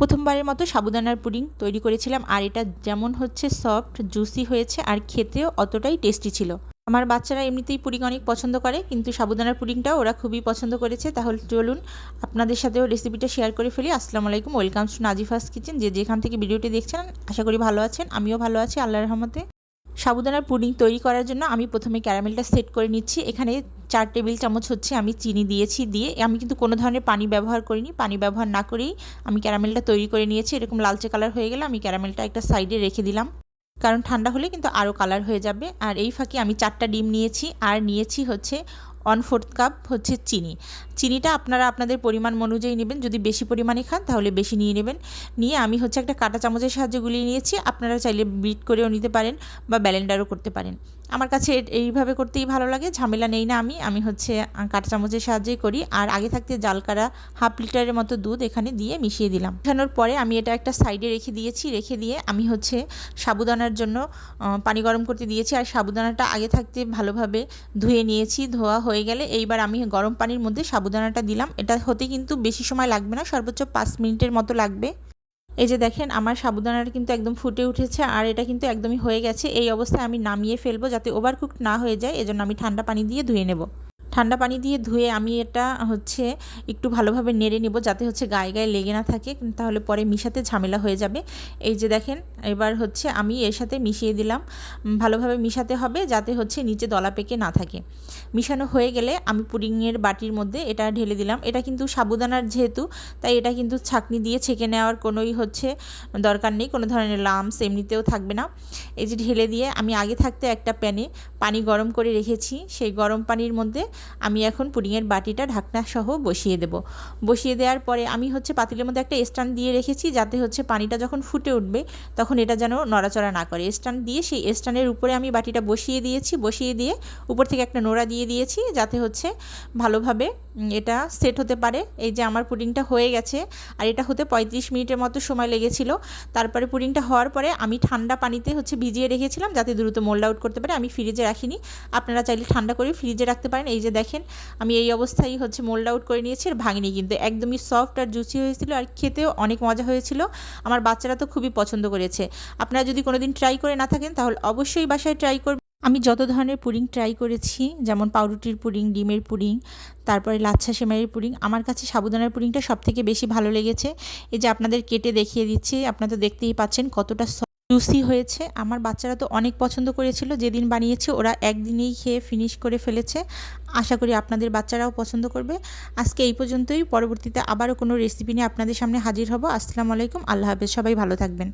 প্রথমবারের মতো সাবুদানার পুডিং তৈরি করেছিলাম আর এটা যেমন হচ্ছে সফট জুসি হয়েছে আর খেতেও অতটাই টেস্টি ছিল। আমার বাচ্চারা এমনিতেই পুডিং অনেক পছন্দ করে, কিন্তু সাবুদানার পুডিংটাও ওরা খুবই পছন্দ করেছে। তাহলে চলুন আপনাদের সাথেও রেসিপিটা শেয়ার করে ফেলি। আসসালামু আলাইকুম ওয়েলকাম টু নাজিফাস কিচেন যে যেখান থেকে ভিডিওটি দেখছেন, আশা করি ভালো আছেন, আমিও ভালো আছি, আল্লাহর রহমতে। সাবুদানার পুডিং তৈরি করার জন্য আমি প্রথমে ক্যারামেলটা সেট করে নিচ্ছি। এখানে চার টেবিল চামচ হচ্ছে আমি চিনি দিয়েছি, দিয়ে আমি কিন্তু কোনো ধরনের পানি ব্যবহার করিনি, পানি ব্যবহার না করেই আমি ক্যারামেলটা তৈরি করে নিয়েছি। এরকম লালচে কালার হয়ে গেলে আমি ক্যারামেলটা একটা সাইডে রেখে দিলাম। কারণ ঠান্ডা হলে কিন্তু আরও কালার হয়ে যাবে। আর এই ফাঁকে আমি চারটা ডিম নিয়েছি, আর নিয়েছি হচ্ছে ওয়ান ফোর্থ কাপ হচ্ছে চিনি। চিনিটা আপনারা আপনাদের পরিমাণ অনুযায়ী নেবেন। যদি বেশি পরিমাণে খান, তাহলে বেশি নিয়ে নেবেন। নিয়ে আমি হচ্ছে একটা কাঁটা চামচের সাহায্যে গুলিয়ে নিয়েছি। আপনারা চাইলে বিট করেও নিতে পারেন বা ব্যালেন্ডারও করতে পারেন। আমার কাছে এইভাবে করতেই ভালো লাগে, ঝামেলা নেই না আমি। আমি হচ্ছে কাঁটা চামচের সাহায্যেই করি। আর আগে থাকতে জাল কারা হাফ লিটারের মতো দুধ এখানে দিয়ে মিশিয়ে দিলাম। মেশানোর পরে আমি এটা একটা সাইডে রেখে দিয়েছি। রেখে দিয়ে আমি হচ্ছে সাবুদানার জন্য পানি গরম করতে দিয়েছি। আর সাবুদানাটা আগে থাকতে ভালোভাবে ধুয়ে নিয়েছি। ধোয়া হয়ে গেলে এইবার আমি গরম পানির মধ্যে সাবুদানাটা দিলাম। এটা হতে কিন্তু বেশি সময় লাগবে না, সর্বোচ্চ পাঁচ মিনিটের মতো লাগবে। এই যে দেখেন, আমার সাবুদানাটা কিন্তু একদম ফুটে উঠেছে আর এটা কিন্তু একদমই হয়ে গেছে। এই অবস্থায় আমি নামিয়ে ফেলব যাতে ওভারকুক না হয়ে যায়, এজন্য আমি ঠান্ডা পানি দিয়ে ধুয়ে নেব। ঠান্ডা পানি দিয়ে ধুয়ে আমি এটা হচ্ছে একটু ভালোভাবে নেড়ে নেব যাতে হচ্ছে গায়ে গায়ে লেগে না থাকে, তাহলে পরে মিশাতে ঝামেলা হয়ে যাবে। এই যে দেখেন, এবার হচ্ছে আমি এর সাথে মিশিয়ে দিলাম। ভালোভাবে মিশাতে হবে যাতে হচ্ছে নিচে দলা পেকে না থাকে। মিশানো হয়ে গেলে আমি পুডিংয়ের বাটির মধ্যে এটা ঢেলে দিলাম। এটা কিন্তু সাবুদানার যেহেতু, তাই এটা কিন্তু ছাকনি দিয়ে ছেঁকে নেওয়ার কোনোই হচ্ছে দরকার নেই। কোনো ধরনের লামস এমনিতেও থাকবে না। এই যে ঢেলে দিয়ে আমি আগে থাকতে একটা প্যানে পানি গরম করে রেখেছি। সেই গরম পানির মধ্যে আমি এখন পুডিংয়ের বাটিটা ঢাকনা সহ বসিয়ে দেব। বসিয়ে দেওয়ার পরে আমি হচ্ছে পাতিলের মধ্যে একটা স্ট্যান্ড দিয়ে রেখেছি, যাতে হচ্ছে পানিটা যখন ফুটে উঠবে তখন এটা যেন নড়াচড়া না করে। স্ট্যান্ড দিয়ে সেই স্ট্যান্ডের উপরে আমি বাটিটা বসিয়ে দিয়েছি, বসিয়ে দিয়ে উপর থেকে একটা নোড়া দিয়ে দিয়েছি, যাতে হচ্ছে ভালোভাবে এটা সেট হতে পারে। এই যে আমার পুডিংটা হয়ে গেছে আর এটা হতে পঁয়ত্রিশ মিনিটের মতো সময় লেগেছিল। তারপরে পুডিংটা হওয়ার পরে আমি ঠান্ডা পানিতে হচ্ছে ভিজিয়ে রেখেছিলাম, যাতে দ্রুত মোল্ড আউট করতে পারে। আমি ফ্রিজে রাখিনি। আপনারা চাইলে ঠান্ডা করে ফ্রিজে রাখতে পারেন। এই যে দেখেন, আমি এই অবস্থায় হচ্ছে মোল্ড আউট করে নিয়েছি আর ভাঙিনি কিন্তু। একদমই সফট আর জুসি হয়েছিল আর খেতেও অনেক মজা হয়েছিল। আমার বাচ্চারা তো খুবই পছন্দ করেছে। আপনারা যদি কোনো দিন ট্রাই করে না থাকেন, তাহলে অবশ্যই বাসায় ট্রাই করবেন। আমি যত ধরনের পুডিং ট্রাই করেছি, যেমন পাউরুটির পুডিং, ডিমের পুডিং, তারপরে লাচ্ছা সেমাইয়ের পুডিং, আমার কাছে সাবুদানার পুডিংটা সব থেকে বেশি ভালো লেগেছে। এই যে আপনাদের কেটে দেখিয়ে দিচ্ছি, আপনারা তো দেখতেই পাচ্ছেন কতটা জুসি হয়েছে। আমার বাচ্চারা তো অনেক পছন্দ করেছিল, যেদিন বানিয়েছে ওরা একদিনেই খেয়ে ফিনিশ করে ফেলেছে। আশা করি আপনাদের বাচ্চারাও পছন্দ করবে। আজকে এই পর্যন্তই, পরবর্তীতে আবারও কোনো রেসিপি নিয়ে আপনাদের সামনে হাজির হব। আসসালামু আলাইকুম, আল্লাহ হাফেজ, সবাই ভালো থাকবেন।